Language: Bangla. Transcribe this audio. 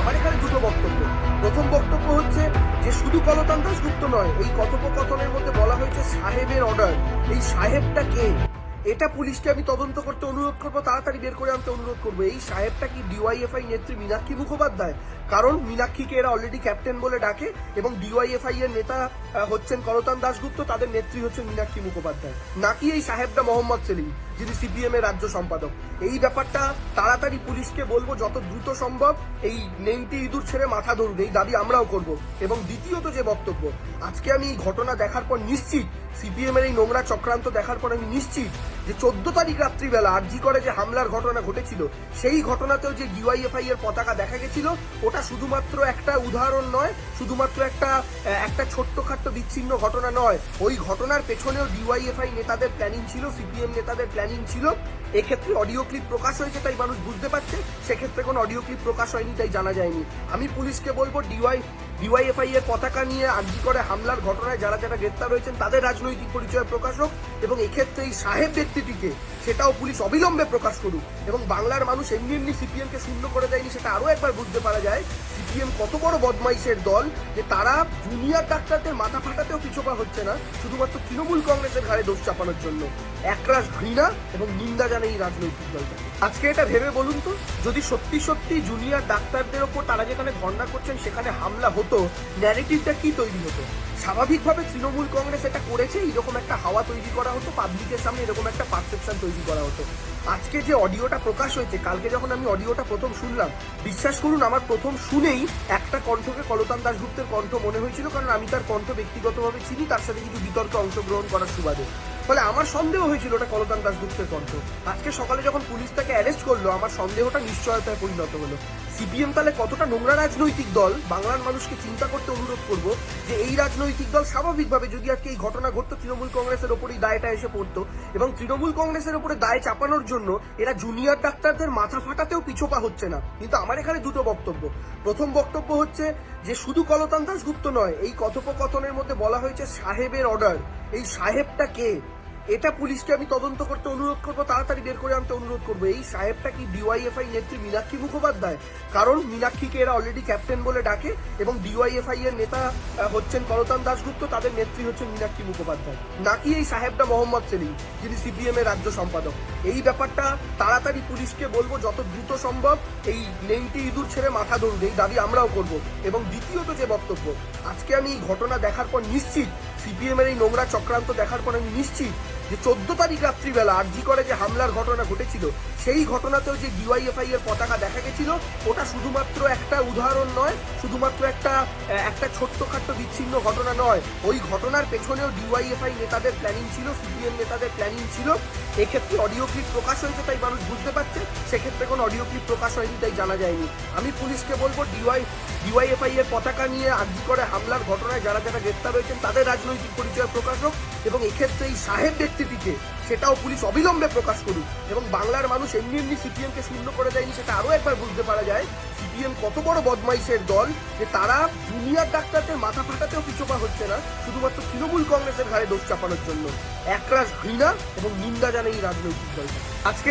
আমার এখানে দুটো বক্তব্য। প্রথম বক্তব্য হচ্ছে যে শুধু কলতান যুক্ত নয়, এই কথোপকথনের মধ্যে বলা হয়েছে সাহেবের অর্ডার। এই সাহেবটা কে? এটা পুলিশকে আমি তদন্ত করতে অনুরোধ করব, তাড়াতাড়ি বের করে আনতে অনুরোধ করব। এই সাহেবটা কি ডিওয়াইএফআই নেত্রী মীনাক্ষী মুখোপাধ্যায়? কারণ মীনাক্ষীকে এরা অলরেডি ক্যাপ্টেন বলে ডাকে এবং ডিওয়াইএফআই এর নেতা হচ্ছেন করতান দাশগুপ্ত, তাদের নেত্রী হচ্ছেন মীনাক্ষী মুখোপাধ্যায়। নাকি এই সাহেবটা মোহাম্মদ সেলিম, যিনি সিপিএম এর রাজ্য সম্পাদক। এই ব্যাপারটা তাড়াতাড়ি পুলিশকে বলব, যত দ্রুত সম্ভব এই নেংটি ইঁদুর ছেড়ে মাথা ধরুন, এই দাবি আমরাও করব। এবং দ্বিতীয়ত যে বক্তব্য, আজকে আমি এই ঘটনা দেখার পর নিশ্চিত সিপিএম এর এই নোংরা চক্রান্ত দেখার পর আমি নিশ্চিত যে চোদ্দ তারিখ রাত্রিবেলা আরজি করে যে হামলার ঘটনা ঘটেছিল, সেই ঘটনাতেও যে ডিওয়াইএফআই এর পতাকা দেখা গেছিল, ওটা শুধুমাত্র একটা উদাহরণ নয়, শুধুমাত্র একটা একটা ছোট্টখাট্ট বিচ্ছিন্ন ঘটনা নয়। ওই ঘটনার পেছনেও ডিওয়াইএফআই নেতাদের প্ল্যানিং ছিল, সিপিএম নেতাদের প্ল্যানিং ছিল। এক্ষেত্রে অডিও ক্লিপ প্রকাশ হয়েছে, তাই মানুষ বুঝতে পারছে। সেক্ষেত্রে কোনো অডিও ক্লিপ প্রকাশ হয়নি, তাই জানা যায়নি। আমি পুলিশকে বলব, ডিওয়াই ডিওয়াইএফআই এর পতাকা নিয়ে আর্জি করে হামলার ঘটনায় যারা যারা গ্রেপ্তার হয়েছেন, তাদের রাজনৈতিক পরিচয় প্রকাশ হোক এবং এক্ষেত্রে এই সাহেব ব্যক্তিটিকে সেটাও পুলিশ অবিলম্বে প্রকাশ করুক এবং বাংলার মানুষ এমনি এমনি সিপিএম কে শূন্য করে দেয়নি সেটা আরও একবার বুঝতে পারা যায়। সিপিএম কত বড় বদমাইশের দল যে তারা জুনিয়র ডাক্তারদের মাথা ফাটাতেও পিছোপা হচ্ছে না, শুধুমাত্র তৃণমূল কংগ্রেসের ঘাড়ে দোষ চাপানোর জন্য। একরাশ ঘৃণা এবং নিন্দা জানে এই রাজনৈতিক দলটা। আজকে এটা ভেবে বলুন তো, যদি সত্যি সত্যি জুনিয়র ডাক্তারদের ওপর তারা যেখানে ধর্ণা করছেন, সেখানে হামলা হতো ন্যারেটিভটা কি তৈরি হতো? স্বাভাবিকভাবে তৃণমূল কংগ্রেস এটা করেছে এরকম একটা হাওয়া তৈরি করা হতো পাবলিকের সামনে এরকম একটা পারসেপশন তৈরি করা হতো। আজকে যে অডিওটা প্রকাশ হয়েছে, কালকে যখন আমি অডিওটা প্রথম শুনলাম, বিশ্বাস করুন, আমার প্রথম শুনেই একটা কণ্ঠকে কলতান দাশগুপ্তের কণ্ঠ মনে হয়েছিল, কারণ আমি তার কণ্ঠ ব্যক্তিগতভাবে চিনি, তার সাথে কিছু বিতর্কে অংশগ্রহণ করার সুবাদে। ফলে আমার সন্দেহ হয়েছিল ওটা কলতান দাশগুপ্তের কণ্ঠ। আজকে সকালে যখন পুলিশ তাকে অ্যারেস্ট করল, আমার সন্দেহটা নিশ্চয়তায় পরিণত হলো। সিপিএম তাহলে কতটা নোংরা রাজনৈতিক দল? বাংলার মানুষকে চিন্তা করতে অনুরোধ করব যে এই রাজনৈতিক দল স্বাভাবিকভাবে যদি আজকে এই ঘটনা ঘটতো, তৃণমূল কংগ্রেসের ওপরেই দায়টা এসে পড়তো এবং তৃণমূল কংগ্রেসের উপরে দায় চাপানোর জন্য এরা জুনিয়র ডাক্তারদের মাথা ফাটাতেও পিছোপা হচ্ছে না। কিন্তু আমার এখানে দুটো বক্তব্য। প্রথম বক্তব্য হচ্ছে যে শুধু কলতান দাশগুপ্ত নয়, এই কথোপকথনের মধ্যে বলা হয়েছে সাহেবের অর্ডার এই সাহেবটা কে? এটা পুলিশকে আমি তদন্ত করতে অনুরোধ করব, তাড়াতাড়ি বের করে আনতে অনুরোধ করব। এই সাহেবটা কি ডিওয়াইএফআই নেত্রী মীনাক্ষী মুখোপাধ্যায়? কারণ মীনাক্ষীকে এরা অলরেডি ক্যাপ্টেন বলে ডাকে এবং ডিওয়াইএফআই এর নেতা হচ্ছেন করতান দাশগুপ্ত, তাদের নেত্রী হচ্ছেন মীনাক্ষী মুখোপাধ্যায়। নাকি এই সাহেবটা মোহাম্মদ সেলিম, যিনি সিপিএম এর রাজ্য সম্পাদক? এই ব্যাপারটা তাড়াতাড়ি পুলিশকে বলব, যত দ্রুত সম্ভব এই নেংটি ইঁদুর ছেড়ে মাথা ধরুন, এই দাবি আমরাও করব। এবং দ্বিতীয়ত যে বক্তব্য, আজকে আমি এই ঘটনা দেখার পর নিশ্চিত সিপিএম এর এই নোংরা চক্রান্ত দেখার পর আমি নিশ্চিত যে চোদ্দ তারিখ রাত্রিবেলা আরজি করে যে হামলার ঘটনা ঘটেছিল, সেই ঘটনাতেও যে ডিওয়াইএফআই এর পতাকা দেখা গেছিল, ওটা শুধুমাত্র একটা উদাহরণ নয়, শুধুমাত্র একটা একটা ছোট্টখাট্ট বিচ্ছিন্ন ঘটনা নয়। ওই ঘটনার পেছনেও ডিওয়াইএফআই নেতাদের প্ল্যানিং ছিল, সিপিএম নেতাদের প্ল্যানিং ছিল। এক্ষেত্রে অডিও ক্লিপ প্রকাশ হয়েছে তাই মানুষ বুঝতে পারছে, সেক্ষেত্রে কোনো অডিও ক্লিপ প্রকাশ হয়নি তাই জানা যায়নি। আমি পুলিশকে বলব, ডিওয়াই, ডিওয়াইএফআই এর পতাকা নিয়ে আর্জি করে হামলার ঘটনায় যারা যারা গ্রেপ্তার হয়েছেন, তাদের রাজনৈতিক পরিচয় প্রকাশ হোক এবং এক্ষেত্রে এই সাহেব ব্যক্তিটিকে সেটাও পুলিশ অবিলম্বে প্রকাশ করুক। এবং বাংলার মানুষ এমনি এমনি সিপিএম কে শূন্য করে দেয়নি, সেটা আরও একবার বুঝতে পারা যায়। সিপিএম কত বড় বদমাইশের দল যে তারা জুনিয়র ডাক্তারদের মাথা ফাটাতেও পিছোপা হচ্ছে না, শুধুমাত্র তৃণমূল কংগ্রেসের ঘাড়ে দোষ চাপানোর জন্য। একরাশ ঘৃণা এবং নিন্দা জানে এই রাজনৈতিক দল আজকে